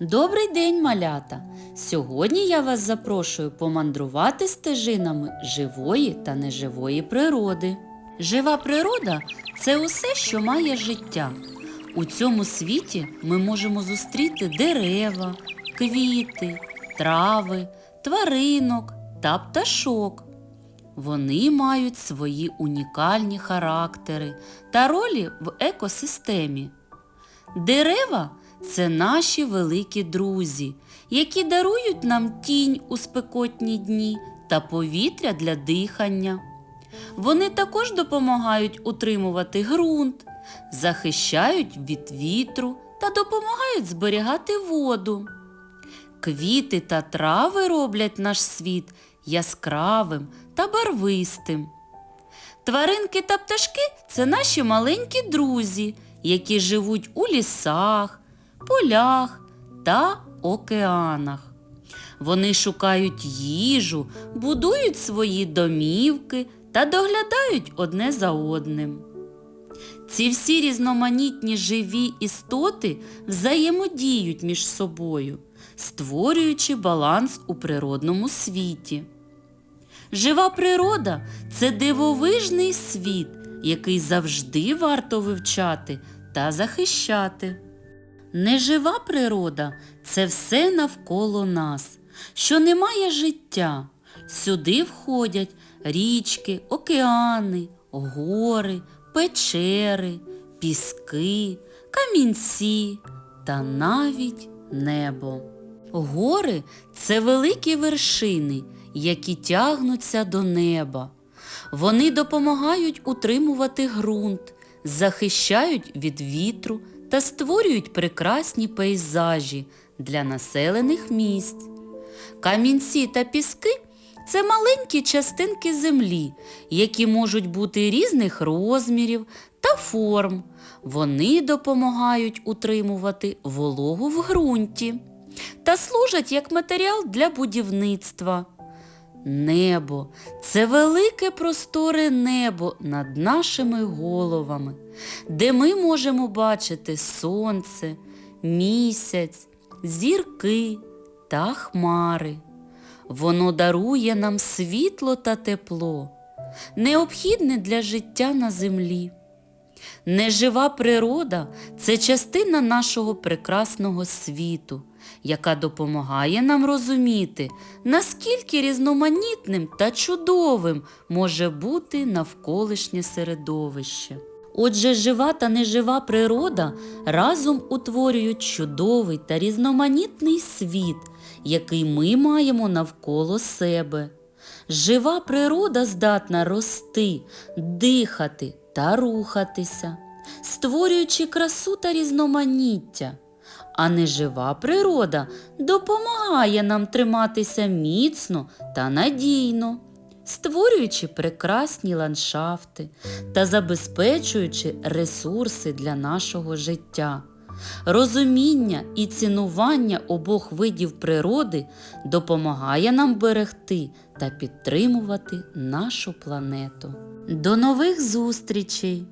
Добрий день, малята! Сьогодні я вас запрошую помандрувати стежинами живої та неживої природи. Жива природа це усе, що має життя. У цьому світі ми можемо зустріти дерева, квіти, трави, тваринок та пташок. Вони мають свої унікальні характери та ролі в екосистемі. Дерева це наші великі друзі, які дарують нам тінь у спекотні дні та повітря для дихання. Вони також допомагають утримувати ґрунт, захищають від вітру та допомагають зберігати воду. Квіти та трави роблять наш світ яскравим та барвистим. Тваринки та пташки це наші маленькі друзі, які живуть у лісах, полях та океанах. Вони шукають їжу, будують свої домівки та доглядають одне за одним. Ці всі різноманітні живі істоти взаємодіють між собою, створюючи баланс у природному світі. Жива природа це дивовижний світ, який завжди варто вивчати та захищати. Нежива природа це все навколо нас, що не має життя. Сюди входять річки, океани, гори, печери, піски, камінці та навіть небо. Гори це великі вершини, які тягнуться до неба. Вони допомагають утримувати ґрунт, захищають від вітру та створюють прекрасні пейзажі для населених місць. Камінці та піски це маленькі частинки землі, які можуть бути різних розмірів та форм. Вони допомагають утримувати вологу в ґрунті та служать як матеріал для будівництва. Небо це велике просторе небо над нашими головами, де ми можемо бачити сонце, місяць, зірки та хмари. Воно дарує нам світло та тепло, необхідне для життя на землі. Нежива природа це частина нашого прекрасного світу, яка допомагає нам розуміти, наскільки різноманітним та чудовим може бути навколишнє середовище. Отже, жива та нежива природа разом утворюють чудовий та різноманітний світ, який ми маємо навколо себе. Жива природа здатна рости, дихати та рухатися, створюючи красу та різноманіття. А нежива природа допомагає нам триматися міцно та надійно, створюючи прекрасні ландшафти та забезпечуючи ресурси для нашого життя. Розуміння і цінування обох видів природи допомагає нам берегти та підтримувати нашу планету. До нових зустрічей!